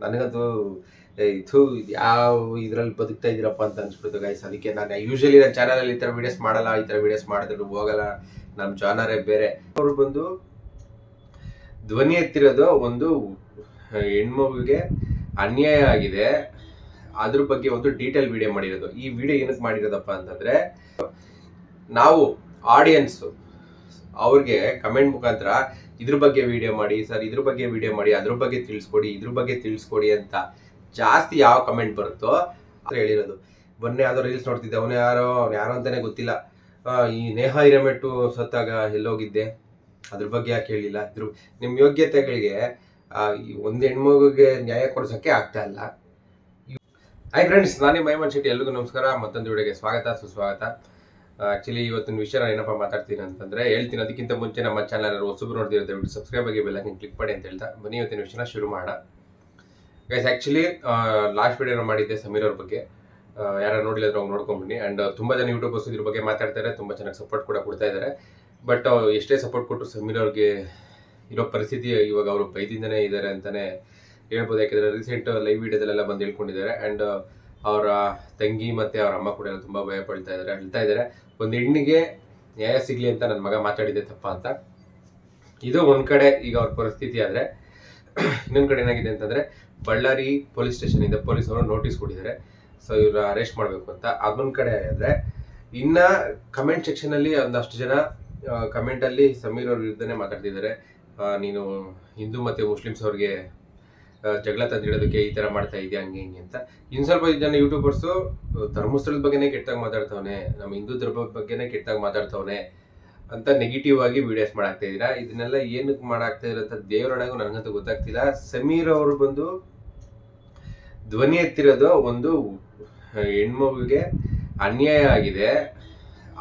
ನನಗಂತೂ ಏ, ಇದು ಯಾವ ಇದ್ರಲ್ಲಿ ಬದುಕ್ತಾ ಇದ್ದೀರಪ್ಪ ಅಂತ ಅನ್ಸ್ಬಿಡ್ತು ಗೈಸ್ ಅದಕ್ಕೆ ನಾನು ಯೂಶಲಿ ನನ್ನ ಚಾನಲಲ್ಲಿ ಈ ಥರ ವಿಡಿಯೋಸ್ ಮಾಡಲ್ಲ ಈ ಥರ ವಿಡಿಯೋಸ್ ಮಾಡಿದ್ರು ಹೋಗಲ್ಲ. ನಮ್ಮ ಜಾನರೇ ಬೇರೆ. ಅವರು ಬಂದು ಧ್ವನಿ ಎತ್ತಿರೋದು ಒಂದು ಹೆಣ್ಮಗುಗೆ ಅನ್ಯಾಯ ಆಗಿದೆ. ಅದ್ರ ಬಗ್ಗೆ ಒಂದು ಡೀಟೇಲ್ ವಿಡಿಯೋ ಮಾಡಿರೋದು. ಈ ವಿಡಿಯೋ ಏನಕ್ಕೆ ಮಾಡಿರೋದಪ್ಪ ಅಂತಂದ್ರೆ ನಾವು ಆಡಿಯನ್ಸ್ ಅವ್ರಿಗೆ ಕಮೆಂಟ್ ಮುಖಾಂತರ ಇದ್ರ ಬಗ್ಗೆ ವಿಡಿಯೋ ಮಾಡಿ, ಸರ್ ಇದ್ರ ಬಗ್ಗೆ ವಿಡಿಯೋ ಮಾಡಿ, ಅದ್ರ ಬಗ್ಗೆ ತಿಳಿಸ್ಕೊಡಿ, ಇದ್ರ ಬಗ್ಗೆ ತಿಳಿಸ್ಕೊಡಿ ಅಂತ ಜಾಸ್ತಿ ಯಾವ ಕಮೆಂಟ್ ಬರುತ್ತೋ ಅಂತ ಹೇಳಿರೋದು. ಮೊನ್ನೆ ಯಾವ್ದೋ ರೀಲ್ಸ್ ನೋಡ್ತಿದ್ದೆ, ಅವನು ಯಾರೋ, ಅವ್ನು ಯಾರೋ ಅಂತಾನೆ ಗೊತ್ತಿಲ್ಲ. ಈ ನೇಹ ಹಿರೇಮೆಟ್ಟು ಸತ್ತಾಗ ಎಲ್ಲೋಗಿದ್ದೆ. ಅದ್ರ ಬಗ್ಗೆ ಯಾಕೆ ಹೇಳಿಲ್ಲ? ಇದ್ರ ನಿಮ್ಮ ಯೋಗ್ಯತೆಗಳಿಗೆ ಒಂದು ಹೆಣ್ಮಗುಗೆ ನ್ಯಾಯ ಕೊಡ್ಸೋಕ್ಕೆ ಆಗ್ತಾ ಇಲ್ಲ. ಹೈ ಫ್ರೆಂಡ್ಸ್ ನಾನೇ ಮೈಮನ್ ಶೆಟ್ಟಿ, ಎಲ್ರಿಗೂ ನಮಸ್ಕಾರ. ಮತ್ತೊಂದು ವಿಡಿಯೋಗೆ ಸ್ವಾಗತ, ಸುಸ್ವಾಗತ. ಆಕ್ಚುಲಿ ಇವತ್ತಿನ ವಿಷಯ ನಾನು ಏನಪ್ಪ ಮಾತಾಡ್ತೀನಿ ಅಂತಂದ್ರೆ ಹೇಳ್ತೀನಿ. ಅದಕ್ಕಿಂತ ಮುಂಚೆ ನಮ್ಮ ಚಾನಲ್ ಹೊಸಬ್ರು ನೋಡ್ತಿರೋ ದಯವಿಟ್ಟು ಸಬ್ಸ್ಕ್ರೈಬ್ ಆಗಿ ಬೆಲ್ಲ ಕ್ಲಿಕ್ ಮಾಡಿ ಅಂತ ಹೇಳ್ತಾ ಬನ್ನಿ. ಇವತ್ತಿನ ವಿಷಯನ ಶುರು ಮಾಡೋಣ. ಗೈಸ್ ಆ್ಯಕ್ಚುಲಿ ಲಾಸ್ಟ್ ವಿಡಿಯೋನ ಮಾಡಿದ್ದೆ ಸಮೀರ್ ಅವ್ರ ಬಗ್ಗೆ. ಯಾರು ನೋಡಿಲ್ಲ ಅವ್ರು ನೋಡ್ಕೊಂಡ್ಬನ್ನಿ ಆ್ಯಂಡ್ ತುಂಬ ಜನ ಯೂಟ್ಯೂಬರ್ಸ್ ಇದ್ರ ಬಗ್ಗೆ ಮಾತಾಡ್ತಾರೆ. ತುಂಬ ಚೆನ್ನಾಗಿ ಸಪೋರ್ಟ್ ಕೂಡ ಕೊಡ್ತಾ ಇದ್ದಾರೆ ಬಟ್ ಎಷ್ಟೇ ಸಪೋರ್ಟ್ ಕೊಟ್ಟರು ಸಮೀರ್ ಅವ್ರಿಗೆ ಇರೋ ಪರಿಸ್ಥಿತಿ ಇವಾಗ ಅವರು ಬೈದಿಂದನೇ ಇದ್ದಾರೆ ಅಂತಲೇ ಹೇಳ್ಬೋದು. ಯಾಕೆಂದರೆ ರೀಸೆಂಟ್ ಲೈವ್ ವಿಡಿಯೋದಲ್ಲೆಲ್ಲ ಬಂದು ಹೇಳ್ಕೊಂಡಿದ್ದಾರೆ. ಆ್ಯಂಡ್ ಅವರ ತಂಗಿ ಮತ್ತು ಅವರ ಅಮ್ಮ ಕೂಡ ಎಲ್ಲ ತುಂಬ ಭಯ ಪಡ್ತಾ ಇದ್ದಾರೆ ಹೇಳ್ತಾ ಇದ್ದಾರೆ. ಒಂದು ಹೆಣ್ಣಿಗೆ ನ್ಯಾಯ ಸಿಗಲಿ ಅಂತ ನನ್ನ ಮಗ ಮಾತಾಡಿದೆ ತಪ್ಪ ಅಂತ. ಇದು ಒಂದು ಕಡೆ ಈಗ ಅವ್ರ ಪರಿಸ್ಥಿತಿ ಆದರೆ, ಇನ್ನೊಂದು ಕಡೆ ಏನಾಗಿದೆ ಅಂತಂದರೆ, ಬಳ್ಳಾರಿ ಪೊಲೀಸ್ ಸ್ಟೇಷನಿಂದ ಪೊಲೀಸ್ ಅವರು ನೋಟಿಸ್ ಕೊಟ್ಟಿದ್ದಾರೆ. ಸೊ ಇವ್ರ ಅರೆಸ್ಟ್ ಮಾಡಬೇಕು ಅಂತ. ಅದೊಂದು ಕಡೆ ಆದರೆ, ಇನ್ನು ಕಮೆಂಟ್ ಸೆಕ್ಷನಲ್ಲಿ ಒಂದಷ್ಟು ಜನ ಕಮೆಂಟಲ್ಲಿ ಸಮೀರ್ ಅವ್ರ ವಿರುದ್ಧನೇ ಮಾತಾಡ್ತಿದ್ದಾರೆ. ನೀನು ಹಿಂದೂ ಮತ್ತು ಮುಸ್ಲಿಮ್ಸ್ ಅವ್ರಿಗೆ ಜಗಳ ತಂದಿಡೋದಕ್ಕೆ ಈ ಥರ ಮಾಡ್ತಾ ಇದೆಯಾ, ಹಂಗೆ, ಹಿಂಗೆ ಅಂತ. ಇನ್ ಸ್ವಲ್ಪ ಜನ ಯೂಟ್ಯೂಬರ್ಸು ಧರ್ಮಸ್ಥಳದ ಬಗ್ಗೆನೇ ಕೆಟ್ಟಾಗಿ ಮಾತಾಡ್ತವನೆ, ನಮ್ಮ ಹಿಂದೂ ಧರ್ಮದ ಬಗ್ಗೆನೇ ಕೆಟ್ಟಾಗಿ ಮಾತಾಡ್ತವನೆ ಅಂತ ನೆಗೆಟಿವ್ ಆಗಿ ವಿಡಿಯೋಸ್ ಮಾಡಾಕ್ತಾ ಇದೀರಾ? ಇದನ್ನೆಲ್ಲ ಏನಕ್ಕೆ ಮಾಡಾಕ್ತಾ ಇರೋ ಅಂತ ದೇವರೊಳಗೂ ನನಗಂತೂ ಗೊತ್ತಾಗ್ತಿಲ್ಲ. ಸಮೀರ್ ಅವರು ಬಂದು ಧ್ವನಿ ಎತ್ತಿರೋದು ಒಂದು ಹೆಣ್ಮಗುಗೆ ಅನ್ಯಾಯ ಆಗಿದೆ.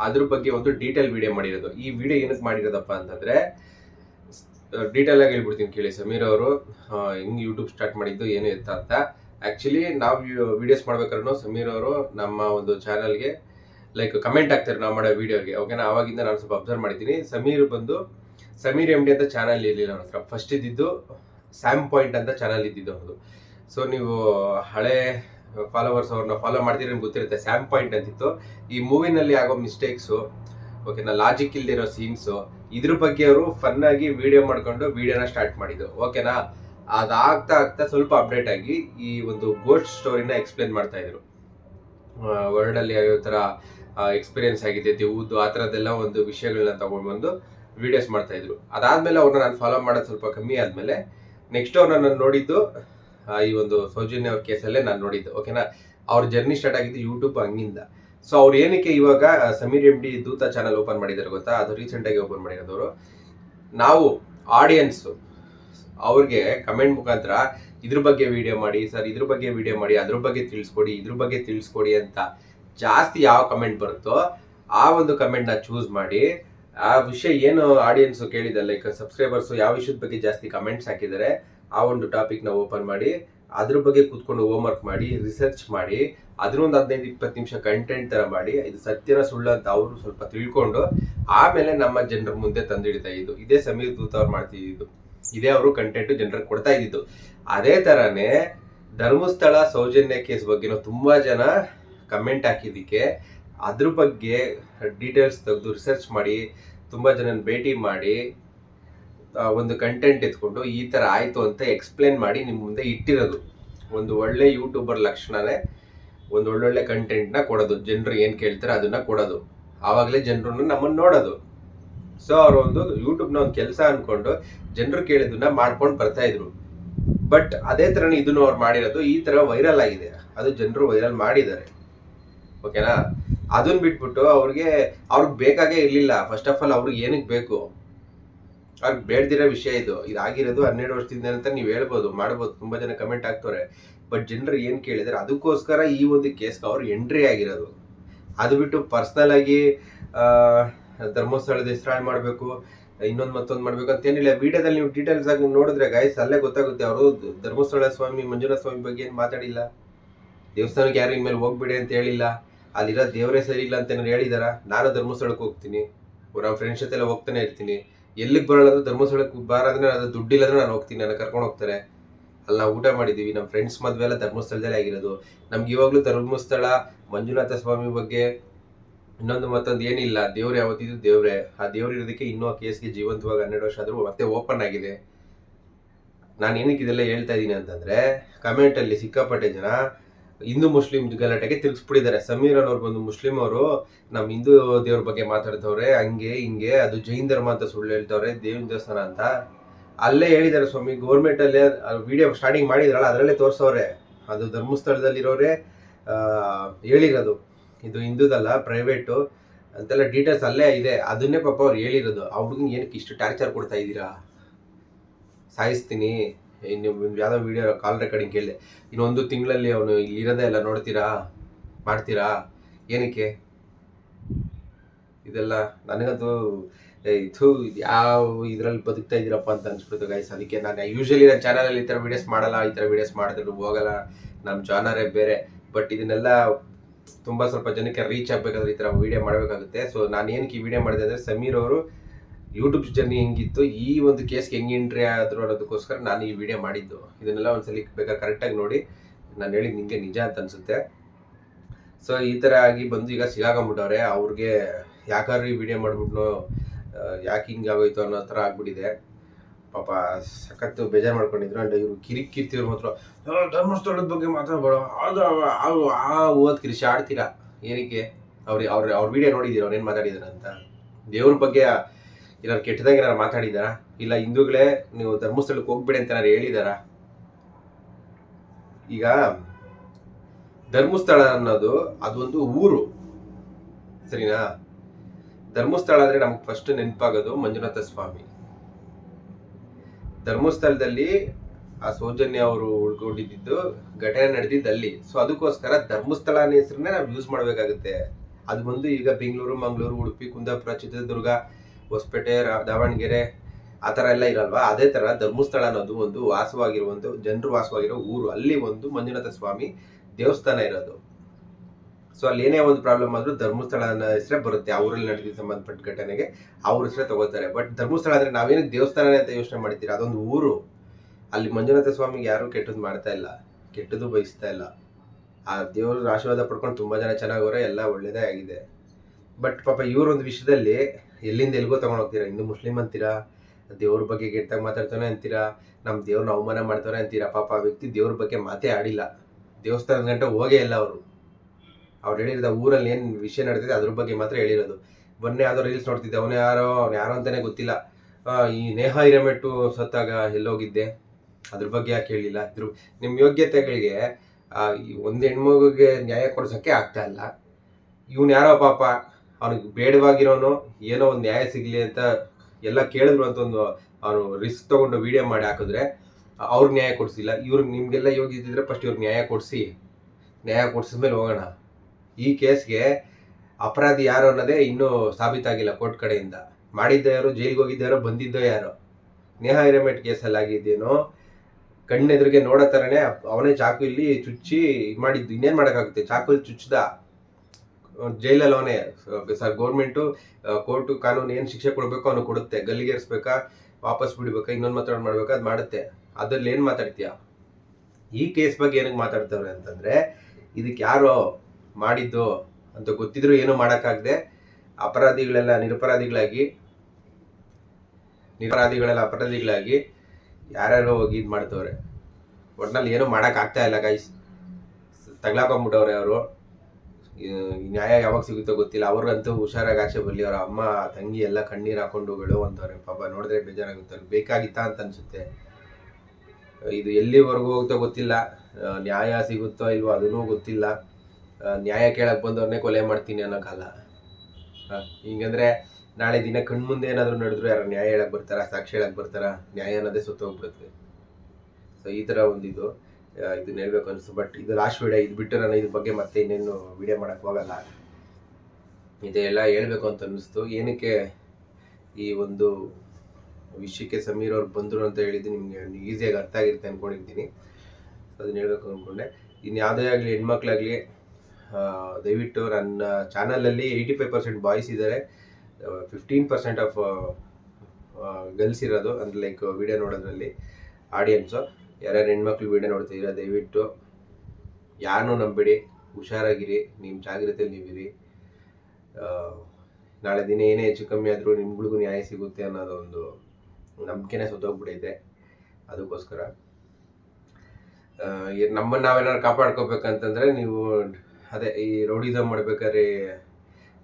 ಅದ್ರ ಬಗ್ಗೆ ಒಂದು ಡೀಟೇಲ್ ವಿಡಿಯೋ ಮಾಡಿರೋದು. ಈ ವಿಡಿಯೋ ಏನಕ್ಕೆ ಮಾಡಿರೋದಪ್ಪ ಅಂತಂದ್ರೆ ಡೀಟೇಲ್ ಆಗಿ ಹೇಳ್ಬಿಡ್ತೀನಿ ಕೇಳಿ. ಸಮೀರ್ ಅವರು ಹೆಂಗ್ ಯೂಟ್ಯೂಬ್ ಸ್ಟಾರ್ಟ್ ಮಾಡಿದ್ದು, ಏನು ಎತ್ತ ಅಂತ. ಆ್ಯಕ್ಚುಲಿ ನಾವು ವಿಡಿಯೋಸ್ ಮಾಡ್ಬೇಕಾದ್ರೂ ಸಮೀರ್ ಅವರು ನಮ್ಮ ಒಂದು ಚಾನಲ್ಗೆ ಲೈಕ್ ಕಮೆಂಟ್ ಆಗ್ತಾರೆ ನಾವು ಮಾಡೋ ವಿಡಿಯೋಗೆ ಓಕೆನಾ ಅವಾಗಿಂದ ನಾನು ಸ್ವಲ್ಪ ಅಬ್ಸರ್ವ್ ಮಾಡಿದ್ದೀನಿ. ಸಮೀರ್ ಬಂದು, ಸಮೀರ್ ಎಂ ಡಿ ಅಂತ ಚಾನಲ್ ಇರಲಿಲ್ಲ ಅವ್ರ ಹತ್ರ. ಫಸ್ಟ್ ಇದ್ದಿದ್ದು ಸ್ಯಾಮ್ ಪಾಯಿಂಟ್ ಅಂತ ಚಾನಲ್ ಇದ್ದಿದ್ದು ಅವ್ರದ್ದು ಸೊ ನೀವು ಹಳೆ ಫಾಲೋವರ್ಸ್ ಅವ್ರನ್ನ ಫಾಲೋ ಮಾಡ್ತೀರಿ ನಿಮ್ಗೆ ಗೊತ್ತಿರುತ್ತೆ. ಸ್ಯಾಮ್ ಪಾಯಿಂಟ್ ಅಂತಿತ್ತು. ಈ ಮೂವಿನಲ್ಲಿ ಆಗೋ ಮಿಸ್ಟೇಕ್ಸು ಓಕೆನಾ ಲಾಜಿಕ್ ಇಲ್ದಿರೋ ಸೀನ್ಸು ಇದ್ರ ಬಗ್ಗೆ ಅವರು ಫನ್ ಆಗಿ ವಿಡಿಯೋ ಮಾಡ್ಕೊಂಡು ವಿಡಿಯೋನ ಸ್ಟಾರ್ಟ್ ಮಾಡಿದ್ದು. ಓಕೆನಾ ಅದಾಗ್ತಾ ಆಗ್ತಾ ಸ್ವಲ್ಪ ಅಪ್ಡೇಟ್ ಆಗಿ ಈ ಒಂದು ಗೋಸ್ಟ್ ಸ್ಟೋರಿನ ಎಕ್ಸ್ಪ್ಲೇನ್ ಮಾಡ್ತಾ ಇದ್ರು. ವರ್ಲ್ಡ್ ಅಲ್ಲಿ ಯಾವ ತರ ಎಕ್ಸ್ಪೀರಿಯನ್ಸ್ ಆಗಿದೆ ದೇವ್ದು ಆ ಥರದ್ದೆಲ್ಲ ಒಂದು ವಿಷಯಗಳನ್ನ ತಗೊಂಡ್ಬಂದು ವಿಡಿಯೋಸ್ ಮಾಡ್ತಾ ಇದ್ರು. ಅದಾದ್ಮೇಲೆ ಅವ್ರನ್ನ ನಾನು ಫಾಲೋ ಮಾಡೋದು ಸ್ವಲ್ಪ ಕಮ್ಮಿ ಆದ್ಮೇಲೆ ನೆಕ್ಸ್ಟ್ ಅವ್ರನ್ನ ನಾನು ನೋಡಿದ್ದು ಈ ಒಂದು ಸೌಜನ್ಯ ಅವ್ರ ಕೇಸಲ್ಲೇ ನಾನು ನೋಡಿದ್ದು. ಓಕೆನಾ ಅವ್ರ ಜರ್ನಿ ಸ್ಟಾರ್ಟ್ ಆಗಿದ್ದು ಯೂಟ್ಯೂಬ್ ಹಂಗಿಂದ. ಸೊ ಅವ್ರು ಏನಕ್ಕೆ ಇವಾಗ Sameer M D Dootha channel open ಮಾಡಿದ್ದಾರೆ ಗೊತ್ತಾ? ಅದು ರೀಸೆಂಟ್ ಆಗಿ ಓಪನ್ ಮಾಡಿರೋದವರು. ನಾವು ಆಡಿಯನ್ಸ್ ಅವ್ರಿಗೆ ಕಮೆಂಟ್ ಮುಖಾಂತರ ಇದ್ರ ಬಗ್ಗೆ ವಿಡಿಯೋ ಮಾಡಿ ಸರ್ ಇದ್ರ ಬಗ್ಗೆ ವಿಡಿಯೋ ಮಾಡಿ, ಅದ್ರ ಬಗ್ಗೆ ತಿಳಿಸ್ಕೊಡಿ, ಇದ್ರ ಬಗ್ಗೆ ತಿಳಿಸ್ಕೊಡಿ ಅಂತ ಜಾಸ್ತಿ ಯಾವ ಕಮೆಂಟ್ ಬರುತ್ತೋ ಆ ಒಂದು ಕಮೆಂಟ್ನ ಚೂಸ್ ಮಾಡಿ. ಆ ವಿಷಯ ಏನು ಆಡಿಯನ್ಸ್ ಕೇಳಿದ ಲೈಕ್ ಸಬ್ಸ್ಕ್ರೈಬರ್ಸ್ ಯಾವ ವಿಷಯದ ಬಗ್ಗೆ ಜಾಸ್ತಿ ಕಮೆಂಟ್ಸ್ ಹಾಕಿದ್ದಾರೆ, ಆ ಒಂದು ಟಾಪಿಕ್ನ ಓಪನ್ ಮಾಡಿ. ಅದ್ರ ಬಗ್ಗೆ ಕೂತ್ಕೊಂಡು ಹೋಮ್ವರ್ಕ್ ಮಾಡಿ ರಿಸರ್ಚ್ ಮಾಡಿ ಅದನ್ನೊಂದು ಹದಿನೈದು, ಇಪ್ಪತ್ತು ನಿಮಿಷ ಕಂಟೆಂಟ್ ತರ ಮಾಡಿ, ಇದು ಸತ್ಯನ ಸುಳ್ಳು ಅಂತ ಅವರು ಸ್ವಲ್ಪ ತಿಳ್ಕೊಂಡು ಆಮೇಲೆ ನಮ್ಮ ಜನರ ಮುಂದೆ ತಂದಿಡ್ತಾ ಇದ್ದು. ಇದೇ ಸಮೀರ್ ದೂತ್ ಅವ್ರು ಮಾಡ್ತಿದ್ದು ಇದೇ. ಅವರು ಕಂಟೆಂಟ್ ಜನರಿಗೆ ಕೊಡ್ತಾ ಇದ್ದಿದ್ದು ಅದೇ ತರನೇ ಧರ್ಮಸ್ಥಳ ಸೌಜನ್ಯ ಕೇಸ್ ಬಗ್ಗೆನೂ ತುಂಬಾ ಜನ ಕಮೆಂಟ್ ಹಾಕಿದ್ದಕ್ಕೆ ಅದ್ರ ಬಗ್ಗೆ ಡೀಟೇಲ್ಸ್ ತೆಗೆದು ರಿಸರ್ಚ್ ಮಾಡಿ, ತುಂಬಾ ಜನನ ಭೇಟಿ ಮಾಡಿ ಒಂದು ಕಂಟೆಂಟ್ ಎತ್ಕೊಂಡು ಈ ತರ ಆಯ್ತು ಅಂತ ಎಕ್ಸ್ಪ್ಲೇನ್ ಮಾಡಿ ನಿಮ್ಮ ಮುಂದೆ ಇಟ್ಟಿರೋದು. ಒಂದು ಒಳ್ಳೆ ಯೂಟ್ಯೂಬರ್ ಲಕ್ಷಣನೇ ಒಂದು ಒಳ್ಳೊಳ್ಳೆ ಕಂಟೆಂಟ್ನ ಕೊಡೋದು. ಜನರು ಏನು ಕೇಳ್ತಾರೆ ಅದನ್ನ ಕೊಡೋದು. ಆವಾಗಲೇ ಜನರನ್ನು ನಮ್ಮನ್ನು ನೋಡೋದು. ಸೊ ಅವರು ಒಂದು ಯೂಟ್ಯೂಬ್ನ ಒಂದು ಕೆಲಸ ಅಂದ್ಕೊಂಡು ಜನರು ಕೇಳಿದ್ದನ್ನ ಮಾಡ್ಕೊಂಡು ಬರ್ತಾ ಇದ್ರು. ಬಟ್ ಅದೇ ಥರನೇ ಇದನ್ನು ಅವ್ರು ಮಾಡಿರೋದು. ಈ ಥರ ವೈರಲ್ ಆಗಿದೆ. ಅದು ಜನರು ವೈರಲ್ ಮಾಡಿದ್ದಾರೆ. ಓಕೆನಾ ಅದನ್ನ ಬಿಟ್ಬಿಟ್ಟು ಅವ್ರಿಗೆ ಅವ್ರಿಗೆ ಬೇಕಾಗೇ ಇರಲಿಲ್ಲ. ಫಸ್ಟ್ ಆಫ್ ಆಲ್ ಅವ್ರಿಗೆ ಏನಕ್ಕೆ ಬೇಕು? ಅವ್ರಿಗೆ ಬೇಡ್ದಿರೋ ವಿಷಯ ಇದು. ಇದಾಗಿರೋದು ಹನ್ನೆರಡು ವರ್ಷದಿಂದ ಅಂತ ನೀವು ಹೇಳ್ಬೋದು, ಮಾಡ್ಬೋದು. ತುಂಬ ಜನ ಕಮೆಂಟ್ ಹಾಕ್ತಾರೆ ಬಟ್ ಜನರು ಏನು ಕೇಳಿದರೆ, ಅದಕ್ಕೋಸ್ಕರ ಈ ಒಂದು ಕೇಸ್ಗೆ ಅವ್ರು ಎಂಟ್ರಿ ಆಗಿರೋದು. ಅದು ಬಿಟ್ಟು ಪರ್ಸ್ನಲ್ ಆಗಿ ಧರ್ಮಸ್ಥಳದ ಹೆಸರು ಮಾಡಬೇಕು, ಇನ್ನೊಂದು ಮತ್ತೊಂದು ಮಾಡಬೇಕು ಅಂತ ಏನಿಲ್ಲ. ವಿಡಿಯೋದಲ್ಲಿ ನೀವು ಡೀಟೇಲ್ಸ್ ಆಗಿ ನೋಡಿದ್ರೆ ಗಾಯಸ್ ಅಲ್ಲೇ ಗೊತ್ತಾಗುತ್ತೆ. ಅವರು ಧರ್ಮಸ್ಥಳ ಸ್ವಾಮಿ, ಮಂಜುನಾಥ ಸ್ವಾಮಿ ಬಗ್ಗೆ ಏನು ಮಾತಾಡಿಲ್ಲ. ದೇವಸ್ಥಾನಕ್ಕೆ ಯಾರು ಇನ್ಮೇಲೆ ಹೋಗ್ಬೇಡಿ ಅಂತ ಹೇಳಿಲ್ಲ. ಅಲ್ಲಿರೋ ದೇವರೇ ಸರಿ ಇಲ್ಲ ಅಂತ ಏನಾರು ಹೇಳಿದಾರ? ನಾನು ಧರ್ಮಸ್ಥಳಕ್ಕೆ ಹೋಗ್ತೀನಿ. ನಮ್ಮ ಫ್ರೆಂಡ್ಸ್ ಜೊತೆ ಎಲ್ಲ ಹೋಗ್ತಾನೆ ಇರ್ತೀನಿ. ಎಲ್ಲಿಗೆ ಬರೋಲ್ಲ ಧರ್ಮಸ್ಥಳಕ್ಕೆ ಬಾರ ಅಂದ್ರೆ ಅದು ದುಡ್ಡಿಲ್ಲ ಅಂದ್ರೆ ನಾನು ಹೋಗ್ತೀನಿ, ನನ್ನ ಕರ್ಕೊಂಡು ಹೋಗ್ತಾರೆ. ಅಲ್ಲಿ ನಾವು ಊಟ ಮಾಡಿದ್ದೀವಿ ನಮ್ಮ ಫ್ರೆಂಡ್ಸ್ ಮದುವೆ ಎಲ್ಲ ಧರ್ಮಸ್ಥಳದಲ್ಲೇ ಆಗಿರೋದು. ನಮ್ಗೆ ಇವಾಗಲೂ ಧರ್ಮಸ್ಥಳ, ಮಂಜುನಾಥ ಸ್ವಾಮಿ ಬಗ್ಗೆ ಇನ್ನೊಂದು ಮತ್ತೊಂದು ಏನಿಲ್ಲ. ದೇವ್ರು ಯಾವತ್ತಿದ್ರು ದೇವ್ರೆ. ಆ ದೇವ್ರು ಇರೋದಕ್ಕೆ ಇನ್ನೂ ಆ ಕೇಸ್ಗೆ ಜೀವಂತವಾಗಿ ಹನ್ನೆರಡು ವರ್ಷ ಆದರೂ ಮತ್ತೆ ಓಪನ್ ಆಗಿದೆ. ನಾನು ಏನಕ್ಕೆ ಇದೆಲ್ಲ ಹೇಳ್ತಾ ಇದ್ದೀನಿ ಅಂತಂದ್ರೆ ಕಮೆಂಟ್ ಅಲ್ಲಿ ಸಿಕ್ಕಾಪಟ್ಟೆ ಜನ ಹಿಂದೂ ಮುಸ್ಲಿಂ ಗಲಾಟೆಗೆ ತಿರುಗಿಸ್ಬಿಟ್ಟಿದ್ದಾರೆ. ಸಮೀರ್ ಅನ್ನೋರು ಬಂದು ಮುಸ್ಲಿಂ ಅವರು ನಮ್ಮ ಹಿಂದೂ ದೇವ್ರ ಬಗ್ಗೆ ಮಾತಾಡ್ತವ್ರೆ ಹಂಗೆ, ಹಿಂಗೆ, ಅದು ಜೈನ್ ಧರ್ಮ ಅಂತ ಸುಳ್ಳು ಹೇಳ್ತವ್ರೆ, ದೇವಿನ ದೇವಸ್ಥಾನ ಅಂತ. ಅಲ್ಲೇ ಹೇಳಿದ್ದಾರೆ ಸ್ವಾಮಿ ಗೌರ್ಮೆಂಟ್ ಅಲ್ಲೇ ವಿಡಿಯೋ ಸ್ಟಾರ್ಟಿಂಗ್ ಮಾಡಿದ್ರಲ್ಲ, ಅದರಲ್ಲೇ ತೋರಿಸವ್ರೆ. ಅದು ಧರ್ಮಸ್ಥಳದಲ್ಲಿರೋರೆ ಹೇಳಿರೋದು. ಇದು ಹಿಂದೂದಲ್ಲ ಪ್ರೈವೇಟು ಅಂತೆಲ್ಲ ಡೀಟೇಲ್ಸ್ ಅಲ್ಲೇ ಇದೆ. ಅದನ್ನೇ ಪಾಪ ಅವ್ರು ಹೇಳಿರೋದು. ಅವ್ರಿಗೆ ಏನಕ್ಕೆ ಇಷ್ಟು ಟಾರ್ಚರ್ ಕೊಡ್ತಾ ಇದ್ದೀರಾ? ಸಾಯಿಸ್ತೀನಿ. ಇನ್ನು ಯಾವುದೋ ವಿಡಿಯೋ ಕಾಲ್ ರೆಕಾರ್ಡಿಂಗ್ ಕೇಳಿದೆ. ಇನ್ನೊಂದು ತಿಂಗಳಲ್ಲಿ ಅವನು ಇಲ್ಲಿ ಇರೋದೇ ಎಲ್ಲ ನೋಡ್ತೀರಾ? ಮಾಡ್ತೀರಾ? ಏನಕ್ಕೆ? ಇದೆಲ್ಲ ನನಗಂತೂ ಇದು ಯಾವ ಇದರಲ್ಲಿ ಬದುಕ್ತಾ ಇದ್ದೀರಪ್ಪ ಅಂತ ಅನ್ಸ್ಬಿಡ್ತು ಗೈಸ್ ಅದಕ್ಕೆ ನಾನು ಯೂಶಲಿ ನನ್ನ ಚಾನಲಲ್ಲಿ ಈ ಥರ ವೀಡಿಯೋಸ್ ಮಾಡಲ್ಲ, ಈ ಥರ ವೀಡಿಯೋಸ್ ಮಾಡಿದ್ರು ಹೋಗಲ್ಲ. ನಮ್ಮ ಜಾನರೇ ಬೇರೆ. ಬಟ್ ಇದನ್ನೆಲ್ಲ ತುಂಬ ಸ್ವಲ್ಪ ಜನಕ್ಕೆ ರೀಚ್ ಆಗಬೇಕಾದ್ರೆ ಈ ಥರ ವೀಡಿಯೋ ಮಾಡಬೇಕಾಗುತ್ತೆ. ಸೊ ನಾನು ಏನಕ್ಕೆ ಈ ವಿಡಿಯೋ ಮಾಡಿದೆ ಅಂದರೆ, ಸಮೀರ್ ಅವರು ಯೂಟ್ಯೂಬ್ ಜರ್ನಿ ಹೆಂಗಿತ್ತು ಈ ಒಂದು ಕೇಸ್ಗೆ ಹೆಂಗೆ ಎಂಟ್ರಿ ಆದರು ಅನ್ನೋದಕ್ಕೋಸ್ಕರ ನಾನು ಈ ವಿಡಿಯೋ ಮಾಡಿದ್ದು. ಇದನ್ನೆಲ್ಲ ಒಂದ್ಸಲಿ ಬೇಕಾದ್ರೆ ಕರೆಕ್ಟಾಗಿ ನೋಡಿ. ನಾನು ಹೇಳಿದ ನಿಮಗೆ ನಿಜ ಅಂತ ಅನಿಸುತ್ತೆ. ಸೊ ಈ ಥರ ಆಗಿ ಬಂದು ಈಗ ಸಿಗಾಕೊಂಬಿಟ್ಟವ್ರೆ ಅವ್ರಿಗೆ ಯಾಕಾದ್ರೂ ಈ ವಿಡಿಯೋ ಮಾಡಿಬಿಟ್ನು ಯಾಕೆ ಹಿಂಗೆ ಆಗೋಯ್ತು ಅನ್ನೋ ಥರ ಆಗ್ಬಿಟ್ಟಿದೆ. ಪಾಪ ಸಖತ್ತು ಬೇಜಾರು ಮಾಡ್ಕೊಂಡಿದ್ರು. ಅಂಡ್ ಇವರು ಕಿರಿಕ್ ಕಿರ್ತಿವ್ರು ಮಾತ್ರ. "ಆ, ಧರ್ಮಸ್ಥಳದ ಬಗ್ಗೆ ಮಾತಾಡ್ಬೇಡ. ಅದು ಅವ- ಆ ಓದ್ ಕಿರಿಸಿ ಆಡ್ತೀರಾ? ಏನಕ್ಕೆ? ಅವ್ರಿಗೆ ಅವ್ರ ಅವ್ರ ವಿಡಿಯೋ ನೋಡಿದ್ದೀರ? ಅವ್ರು ಏನು ಮಾತಾಡಿದಾರೆ ಅಂತ ದೇವ್ರ ಬಗ್ಗೆ ಏನಾರು ಕೆಟ್ಟದಾಗ ಏನಾರು ಮಾತಾಡಿದಾರಾ ಇಲ್ಲ ಹಿಂದೂಗಳೇ ನೀವು ಧರ್ಮಸ್ಥಳಕ್ಕೆ ಹೋಗ್ಬೇಡಿ ಅಂತ ಏನಾರು ಹೇಳಿದಾರಾ ಈಗ ಧರ್ಮಸ್ಥಳ ಅನ್ನೋದು ಅದೊಂದು ಊರು. ಸರಿನಾ? ಧರ್ಮಸ್ಥಳ ಅಂದ್ರೆ ನಮ್ಗೆ ಫಸ್ಟ್ ನೆನಪಾಗೋದು ಮಂಜುನಾಥ ಸ್ವಾಮಿ. ಧರ್ಮಸ್ಥಳದಲ್ಲಿ ಆ ಸೌಜನ್ಯ ಅವರು ಉಳ್ಕೊಂಡಿದ್ದು, ಘಟನೆ ನಡೆದಿದ್ದು ಅಲ್ಲಿ. ಸೊ ಅದಕ್ಕೋಸ್ಕರ ಧರ್ಮಸ್ಥಳ ಅನ್ನೋ ಹೆಸರನ್ನೇ ನಾವು ಯೂಸ್ ಮಾಡಬೇಕಾಗುತ್ತೆ. ಅದು ಬಂದು ಈಗ ಬೆಂಗಳೂರು, ಮಂಗಳೂರು, ಉಡುಪಿ, ಕುಂದಾಪುರ, ಚಿತ್ರದುರ್ಗ ಹೊಸಪೇಟೆ ದಾವಣಗೆರೆ, ಆ ಥರ ಎಲ್ಲ ಇರಲ್ವಾ? ಅದೇ ಥರ ಧರ್ಮಸ್ಥಳ ಅನ್ನೋದು ಒಂದು ವಾಸವಾಗಿರುವಂಥ ಜನರು ವಾಸವಾಗಿರೋ ಊರು. ಅಲ್ಲಿ ಒಂದು ಮಂಜುನಾಥ ಸ್ವಾಮಿ ದೇವಸ್ಥಾನ ಇರೋದು. ಸೊ ಅಲ್ಲಿ ಏನೇ ಒಂದು ಪ್ರಾಬ್ಲಮ್ ಆದ್ರೂ ಧರ್ಮಸ್ಥಳ ಅನ್ನೋ ಹೆಸರೇ ಬರುತ್ತೆ. ಆ ಊರಲ್ಲಿ ನಡೆದಿದ್ದ ಸಂಬಂಧಪಟ್ಟ ಘಟನೆಗೆ ಅವ್ರ ಹೆಸರೇ ತಗೋತಾರೆ. ಬಟ್ ಧರ್ಮಸ್ಥಳ ಅಂದರೆ ನಾವೇನು ದೇವಸ್ಥಾನನೇ ಅಂತ ಯೋಚನೆ ಮಾಡ್ತೀರಾ? ಅದೊಂದು ಊರು. ಅಲ್ಲಿ ಮಂಜುನಾಥ ಸ್ವಾಮಿಗೆ ಯಾರು ಕೆಟ್ಟದ್ದು ಮಾಡ್ತಾ ಇಲ್ಲ. ಕೆಟ್ಟದ್ದು ಬಯಸ್ತಾ ಇಲ್ಲ. ಆ ದೇವರ ಆಶೀರ್ವಾದ ಪಡ್ಕೊಂಡು ತುಂಬಾ ಜನ ಚೆನ್ನಾಗವ್ರೆ ಎಲ್ಲ ಒಳ್ಳೆಯದೇ ಆಗಿದೆ. ಬಟ್ ಪಾಪ ಇವರೊಂದು ವಿಷಯದಲ್ಲಿ ಎಲ್ಲಿಂದ ಎಲ್ಲಿಗೋ ತಗೊಂಡು ಹೋಗ್ತೀರಾ? ಹಿಂದೂ ಮುಸ್ಲಿಂ ಅಂತೀರಾ? ದೇವ್ರ ಬಗ್ಗೆ ಕೆಟ್ಟಾಗ ಮಾತಾಡ್ತಾನೆ ಅಂತೀರಾ? ನಮ್ಮ ದೇವ್ರನ್ನ ಅವಮಾನ ಮಾಡ್ತಾನೆ ಅಂತೀರಾ? ಪಾಪ ಆ ವ್ಯಕ್ತಿ ದೇವ್ರ ಬಗ್ಗೆ ಮಾತೇ ಆಡಿಲ್ಲ. ದೇವಸ್ಥಾನದ ಗಂಟೆ ಹೋಗೇ ಇಲ್ಲ ಅವರು. ಅವ್ರು ಹೇಳಿರೋದು ಊರಲ್ಲಿ ಏನು ವಿಷಯ ನಡೆದಿದೆ ಅದ್ರ ಬಗ್ಗೆ ಮಾತ್ರ ಹೇಳಿರೋದು. ಮೊನ್ನೆ ಯಾವುದೋ ರೀಲ್ಸ್ ನೋಡ್ತಿದ್ದೆ. ಅವನು ಯಾರೋ, ಅವ್ನು ಯಾರೋ ಅಂತಲೇ ಗೊತ್ತಿಲ್ಲ. ಈ ನೇಹ ಹಿರೇಮೆಟ್ಟು ಸತ್ತಾಗ ಎಲ್ಲೋಗಿದ್ದೆ. ಅದ್ರ ಬಗ್ಗೆ ಯಾಕೆ ಹೇಳಿಲ್ಲ? ಇದ್ರ ನಿಮ್ಮ ಯೋಗ್ಯತೆಗಳಿಗೆ ಒಂದು ಹೆಣ್ಮಗುಗೆ ನ್ಯಾಯ ಕೊಡ್ಸೋಕ್ಕೆ ಆಗ್ತಾ ಇಲ್ಲ. ಇವನು ಯಾರೋ ಪಾಪ ಅವನಿಗೆ ಬೇಡವಾಗಿರೋನು, ಏನೋ ಒಂದು ನ್ಯಾಯ ಸಿಗಲಿ ಅಂತ ಎಲ್ಲ ಕೇಳಿದ್ರು ಅಂತ ಒಂದು, ಅವನು ರಿಸ್ಕ್ ತಗೊಂಡು ವಿಡಿಯೋ ಮಾಡಿ ಹಾಕಿದ್ರೆ ಅವ್ರಿಗೆ ನ್ಯಾಯ ಕೊಡಿಸಿಲ್ಲ. ಇವ್ರಿಗೆ ನಿಮಗೆಲ್ಲ ಇದ್ದಿದ್ರೆ ಫಸ್ಟ್ ಇವ್ರಿಗೆ ನ್ಯಾಯ ಕೊಡಿಸಿ. ನ್ಯಾಯ ಕೊಡಿಸಿದ್ಮೇಲೆ ಹೋಗೋಣ. ಈ ಕೇಸ್ಗೆ ಅಪರಾಧಿ ಯಾರು ಅನ್ನೋದೇ ಇನ್ನೂ ಸಾಬೀತಾಗಿಲ್ಲ ಕೋರ್ಟ್ ಕಡೆಯಿಂದ. ಮಾಡಿದ್ದ ಯಾರು, ಜೈಲಿಗೆ ಹೋಗಿದ್ದ ಯಾರೋ, ಬಂದಿದ್ದೋ ಯಾರೋ? ನೇಹಾ ಹಿರೇಮೆಟ್ ಕೇಸಲ್ಲಿ ಆಗಿದ್ದೇನೋ? ಕಣ್ಣೆದುರಿಗೆ ನೋಡೋ ಥರನೇ ಅವನೇ ಚಾಕು ಇಲ್ಲಿ ಚುಚ್ಚಿ ಮಾಡಿದ್ದು. ಇನ್ನೇನು ಮಾಡೋಕ್ಕಾಗುತ್ತೆ? ಚಾಕು ಚುಚ್ಚದ? ಜೈಲಲ್ಲಿ ಸರ್, ಗೌರ್ಮೆಂಟು ಕೋರ್ಟು ಕಾನೂನು ಏನು ಶಿಕ್ಷೆ ಕೊಡಬೇಕು ಅವನು ಕೊಡುತ್ತೆ. ಗಲ್ಲಿಗೇರಿಸ್ಬೇಕಾ, ವಾಪಸ್ ಬಿಡ್ಬೇಕಾ, ಇನ್ನೊಂದು ಮಾತಾಡ್, ಮಾಡ್ಬೇಕಾ, ಅದು ಮಾಡುತ್ತೆ. ಅದ್ರಲ್ಲಿ ಏನು ಮಾತಾಡ್ತೀಯ? ಈ ಕೇಸ್ ಬಗ್ಗೆ ಏನಕ್ಕೆ ಮಾತಾಡ್ತವ್ರೆ ಅಂತಂದರೆ, ಇದಕ್ಕೆ ಯಾರು ಮಾಡಿದ್ದು ಅಂತ ಗೊತ್ತಿದ್ರು ಏನು ಮಾಡೋಕ್ಕಾಗದೆ ಅಪರಾಧಿಗಳೆಲ್ಲ, ನಿರಪರಾಧಿಗಳಾಗಿ, ನಿರಪರಾಧಿಗಳೆಲ್ಲ ಅಪರಾಧಿಗಳಾಗಿ ಯಾರ್ಯಾರು ಹೋಗಿ ಇದು ಮಾಡ್ತವ್ರೆ. ಒಟ್ನಲ್ಲಿ ಏನೂ ಮಾಡೋಕ್ಕಾಗ್ತಾ ಇಲ್ಲ ಗೈಸ್ ತಗ್ಲಾಕೊಂಬಿಟ್ಟವ್ರೆ ಅವರು. ನ್ಯಾಯ ಯಾವಾಗ ಸಿಗುತ್ತೋ ಗೊತ್ತಿಲ್ಲ. ಅವ್ರಂತೂ ಹುಷಾರಾಗಿ ಆಚೆ ಬರಲಿ. ಅವ್ರ ಅಮ್ಮ, ತಂಗಿ ಎಲ್ಲ ಕಣ್ಣೀರು ಹಾಕೊಂಡು ಅಂತವ್ರೆ ಪಾಪ ನೋಡಿದ್ರೆ ಬೇಜಾರಾಗುತ್ತೆ. ಬೇಕಾಗಿತ್ತಾ ಅಂತ ಅನ್ಸುತ್ತೆ. ಇದು ಎಲ್ಲಿವರೆಗೂ ಹೋಗುತ್ತೋ ಗೊತ್ತಿಲ್ಲ. ನ್ಯಾಯ ಸಿಗುತ್ತೋ ಇಲ್ವೋ ಅದನ್ನೂ ಗೊತ್ತಿಲ್ಲ. ನ್ಯಾಯ ಕೇಳಕ್ಕೆ ಬಂದವ್ರನ್ನೇ ಕೊಲೆ ಮಾಡ್ತೀನಿ ಅನ್ನೋ ಕಾಲ. ಹಿಂಗಂದ್ರೆ ನಾಳೆ ದಿನ ಕಣ್ಮುಂದೆ ಏನಾದರೂ ನಡೆದ್ರು ಯಾರು ನ್ಯಾಯ ಹೇಳಕ್ಕೆ ಬರ್ತಾರ, ಸಾಕ್ಷಿ ಹೇಳಕ್ಕೆ ಬರ್ತಾರ? ನ್ಯಾಯ ಅನ್ನೋದೇ ಸುತ್ತೋಗ್ಬಿಡುತ್ತೆ. ಸೊ ಈ ಥರ ಒಂದಿದು. ಇದನ್ನ ಹೇಳ್ಬೇಕು ಅನಿಸ್ತು ಬಟ್ ಇದು ಲಾಸ್ಟ್ ವಿಡಿಯೋ ಇದು ಬಿಟ್ಟು ನಾನು ಇದ್ರ ಬಗ್ಗೆ ಮತ್ತೆ ಇನ್ನೇನು ವಿಡಿಯೋ ಮಾಡಕ್ ಹೋಗಲ್ಲ. ಇದೆಲ್ಲ ಹೇಳ್ಬೇಕು ಅಂತ ಅನ್ನಿಸ್ತು. ಏನಕ್ಕೆ ಈ ಒಂದು ವಿಷಯಕ್ಕೆ ಸಮೀರ್ ಅವ್ರು ಬಂದರು ಅಂತ ಹೇಳಿದ್ದು ನಿಮಗೆ ಈಸಿಯಾಗಿ ಅರ್ಥ ಆಗಿರುತ್ತೆ ಅಂದ್ಕೊಂಡಿದ್ದೀನಿ ಅದನ್ನ ಹೇಳ್ಬೇಕು ಅಂದ್ಕೊಂಡೆ ಇನ್ನು ಯಾವುದೇ ಆಗಲಿ ಹೆಣ್ಮಕ್ಳಾಗಲಿ ದಯವಿಟ್ಟು ನನ್ನ ಚಾನಲಲ್ಲಿ ಏಯ್ಟಿ ಫೈವ್ ಪರ್ಸೆಂಟ್ ಬಾಯ್ಸ್ ಇದ್ದಾರೆ ಫಿಫ್ಟೀನ್ ಪರ್ಸೆಂಟ್ ಆಫ್ ಗರ್ಲ್ಸ್ ಇರೋದು. ಅಂದರೆ ಲೈಕ್ ವಿಡಿಯೋ ನೋಡೋದ್ರಲ್ಲಿ ಆಡಿಯನ್ಸು ಯಾರ್ಯಾರು ಹೆಣ್ಮಕ್ಳು ವೀಡಿಯೋ ನೋಡ್ತಿದ್ದೀರಾ, ದಯವಿಟ್ಟು ಯಾರನ್ನೂ ನಂಬಿಡಿ, ಹುಷಾರಾಗಿರಿ ನಿಮ್ಮ ಜಾಗ್ರತೆಯಲ್ಲಿ ನೀವಿರಿ. ನಾಳೆ ದಿನ ಏನೇ ಹೆಚ್ಚು ಕಮ್ಮಿ ಆದರೂ ನಿಮ್ಗಳಿಗೂ ನ್ಯಾಯ ಸಿಗುತ್ತೆ ಅನ್ನೋದೊಂದು ನಂಬಿಕೆನೇ ಸತ್ತೋಗ್ಬಿಟ್ಟೈತೆ ಅದಕ್ಕೋಸ್ಕರ ನಮ್ಮನ್ನು ನಾವೇನಾದ್ರು ಕಾಪಾಡ್ಕೋಬೇಕಂತಂದ್ರೆ ನೀವು ಅದೇ ಈ ರೌಡಿಸಮ್ ಮಾಡ್ಬೇಕಾದ್ರೆ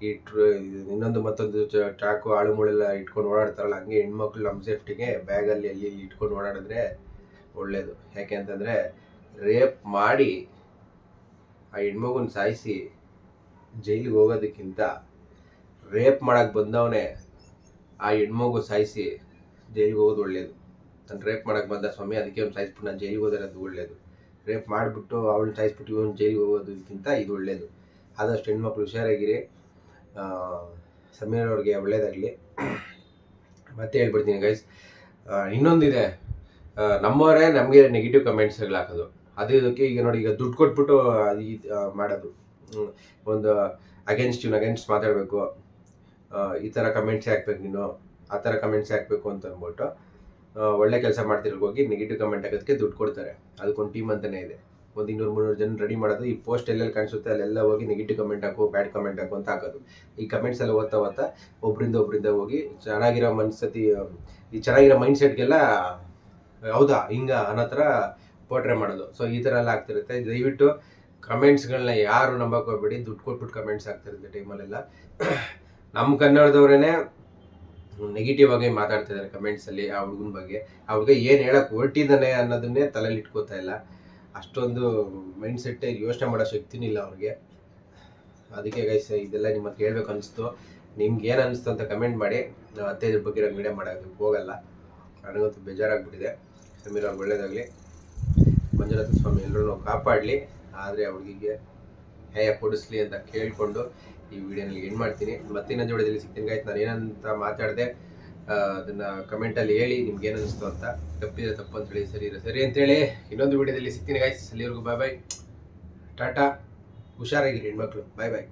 ಈ ಇನ್ನೊಂದು ಮತ್ತೊಂದು ಚಾಕು ಆಳು ಮುಳೆಲ್ಲ ಇಟ್ಕೊಂಡು ಓಡಾಡ್ತಾರಲ್ಲ, ಹಂಗೆ ಹೆಣ್ಮಕ್ಳು ನಮ್ಮ ಸೇಫ್ಟಿಗೆ ಬ್ಯಾಗಲ್ಲಿ ಅಲ್ಲಿ ಇಲ್ಲಿ ಇಟ್ಕೊಂಡು ಓಡಾಡಿದ್ರೆ ಒಳ್ಳೇದು. ಯಾಕೆ ಅಂತಂದರೆ, ರೇಪ್ ಮಾಡಿ ಆ ಹೆಣ್ಮಗುನ ಸಾಯಿಸಿ ಜೈಲಿಗೆ ಹೋಗೋದಕ್ಕಿಂತ ರೇಪ್ ಮಾಡೋಕ್ಕೆ ಬಂದವನೇ ಆ ಹೆಣ್ಮಗು ಸಾಯಿಸಿ ಜೈಲಿಗೆ ಹೋಗೋದು ಒಳ್ಳೇದು. ನಾನು ರೇಪ್ ಮಾಡೋಕೆ ಬಂದ ಸ್ವಾಮಿ ಅದಕ್ಕೆ ಅವ್ನು ಸಾಯಿಸ್ಬಿಟ್ಟು ನಾನು ಜೈಲಿಗೆ ಹೋದಿರೋದು ಒಳ್ಳೇದು. ರೇಪ್ ಮಾಡಿಬಿಟ್ಟು ಅವಳನ್ನ ಸಾಯಿಸ್ಬಿಟ್ಟು ಇವನು ಜೈಲಿಗೆ ಹೋಗೋದಕ್ಕಿಂತ ಇದು ಒಳ್ಳೇದು. ಆದಷ್ಟು ಹೆಣ್ಮಕ್ಳು ಹುಷಾರಾಗಿರಿ. ಸಮೀರ್ ಅವ್ರಿಗೆ ಒಳ್ಳೇದಾಗಲಿ. ಮತ್ತೆ ಹೇಳ್ಬಿಡ್ತೀನಿ ಗೈಸ್ ಇನ್ನೊಂದಿದೆ. ನಮ್ಮವರೇ ನಮಗೆ ನೆಗೆಟಿವ್ ಕಮೆಂಟ್ಸ್ಗಳು ಹಾಕೋದು. ಅದು ಇದಕ್ಕೆ ಈಗ ನೋಡಿ ಈಗ ದುಡ್ಡು ಕೊಟ್ಬಿಟ್ಟು ಅದು ಮಾಡೋದು. ಒಂದು ಅಗೇನ್ಸ್ಟ್ ಇವ್ನ ಅಗೇನ್ಸ್ಟ್ ಮಾತಾಡಬೇಕು. ಈ ಥರ ಕಮೆಂಟ್ಸ್ ಹಾಕ್ಬೇಕು ನೀನು, ಆ ಥರ ಕಮೆಂಟ್ಸ್ ಹಾಕ್ಬೇಕು ಅಂತ ಅಂದ್ಬಿಟ್ಟು ಒಳ್ಳೆ ಕೆಲಸ ಹೋಗಿ ನೆಗೆಟಿವ್ ಕಮೆಂಟ್ ಹಾಕೋದಕ್ಕೆ ದುಡ್ಡು ಕೊಡ್ತಾರೆ. ಅದಕ್ಕೊಂದು ಟೀಮ್ ಅಂತಲೇ ಇದೆ. ಒಂದು ಇನ್ನೂರು ಮುನ್ನೂರು ಜನ ರೆಡಿ ಮಾಡೋದು, ಈ ಪೋಸ್ಟ್ ಎಲ್ಲೆಲ್ಲಿ ಕಾಣಿಸುತ್ತೆ ಅಲ್ಲೆಲ್ಲ ಹೋಗಿ ನೆಗೆಟಿವ್ ಕಮೆಂಟ್ ಹಾಕು ಬ್ಯಾಡ್ ಕಮೆಂಟ್ ಹಾಕು ಅಂತ ಹಾಕೋದು. ಈ ಕಮೆಂಟ್ಸ್ ಎಲ್ಲ ಓದ್ತಾ ಓದ್ತಾ ಒಬ್ಬರಿಂದ ಒಬ್ಬರಿಂದ ಹೋಗಿ ಚೆನ್ನಾಗಿರೋ ಮನ್ಸತಿ, ಈ ಚೆನ್ನಾಗಿರೋ ಮೈಂಡ್ ಸೆಟ್ಗೆಲ್ಲ ಹೌದಾ? ಹಿಂಗ ಅನ್ನೋ ಪೋರ್ಟ್ರೇ ಮಾಡೋದು. ಸೊ ಈ ಥರ ಎಲ್ಲ ಆಗ್ತಿರುತ್ತೆ. ದಯವಿಟ್ಟು ಕಮೆಂಟ್ಸ್ಗಳನ್ನ ಯಾರು ನಂಬಕ್ಕೆ ಹೋಗ್ಬೇಡಿ ದುಡ್ಡು ಕೊಟ್ಬಿಟ್ಟು ಕಮೆಂಟ್ಸ್ ಆಗ್ತಿರುತ್ತೆ ಟೈಮಲ್ಲೆಲ್ಲ. ನಮ್ಮ ಕನ್ನಡದವ್ರೇ ನೆಗೆಟಿವ್ ಆಗಿ ಮಾತಾಡ್ತಿದ್ದಾರೆ ಕಮೆಂಟ್ಸಲ್ಲಿ ಆ ಹುಡುಗನ ಬಗ್ಗೆ. ಆ ಹುಡುಗ ಏನು ಹೇಳಕ್ಕೆ ಹೊರಟಿದ್ದಾನೆ ಅನ್ನೋದನ್ನೇ ತಲೆಯಲ್ಲಿ ಇಟ್ಕೋತಾ ಇಲ್ಲ. ಅಷ್ಟೊಂದು ಮೈಂಡ್ ಸೆಟ್ ಯೋಚನೆ ಮಾಡೋ ಶಕ್ತಿನೂ ಇಲ್ಲ ಅವ್ರಿಗೆ. ಅದಕ್ಕೆ ಗೈಸ್ ಇದೆಲ್ಲ ನಿಮ್ಮ ಹತ್ರ ಹೇಳ್ಬೇಕು ಅನಿಸ್ತು ನಿಮ್ಗೆ ಏನು ಅನಿಸ್ತು ಅಂತ ಕಮೆಂಟ್ ಮಾಡಿ. ನಾವು ಅತ್ತೆ ಇದ್ರ ಬಗ್ಗೆ ನಾನು ಮೀಡಿಯಾ ಮಾಡೋದಕ್ಕೆ ಹೋಗಲ್ಲ. ನನಗಂತೂ ಬೇಜಾರಾಗ್ಬಿಟ್ಟಿದೆ. ಸಮೀರ್ ಒಳ್ಳೇದಾಗಲಿ. ಮಂಜುನಾಥ ಸ್ವಾಮಿ ಎಲ್ಲರೂ ಕಾಪಾಡಲಿ. ಆದರೆ ಹುಡುಗಿಗೆ ಹೇಯ ಕೊಡಿಸ್ಲಿ ಅಂತ ಕೇಳಿಕೊಂಡು ಈ ವಿಡಿಯೋನಲ್ಲಿ ಎಂಡ್ ಮಾಡ್ತೀನಿ. ಮತ್ತಿನ್ನೊಂದು ವಿಡಿಯೋದಲ್ಲಿ ಸಿಗ್ತೀನಿ ಗಾಯ್ತು ನಾನು ಏನಂತ ಮಾತಾಡಿದೆ ಅದನ್ನು ಕಮೆಂಟಲ್ಲಿ ಹೇಳಿ ನಿಮ್ಗೆ ಏನು ಅನಿಸ್ತು ಅಂತ. ತಪ್ಪಿದ್ರೆ ತಪ್ಪು ಅಂತ ಹೇಳಿ, ಸರಿ ಸರಿ ಅಂತೇಳಿ ಇನ್ನೊಂದು ವಿಡಿಯೋದಲ್ಲಿ ಸಿಗ್ತೀನಿ ಗಾಯ್ಸ್ ಅಲ್ಲಿವರೆಗೂ ಬಾಯ್ ಬಾಯ್ ಟಾಟಾ, ಹುಷಾರಾಗಿರಿ ಹೆಣ್ಮಕ್ಳು. ಬಾಯ್ ಬಾಯ್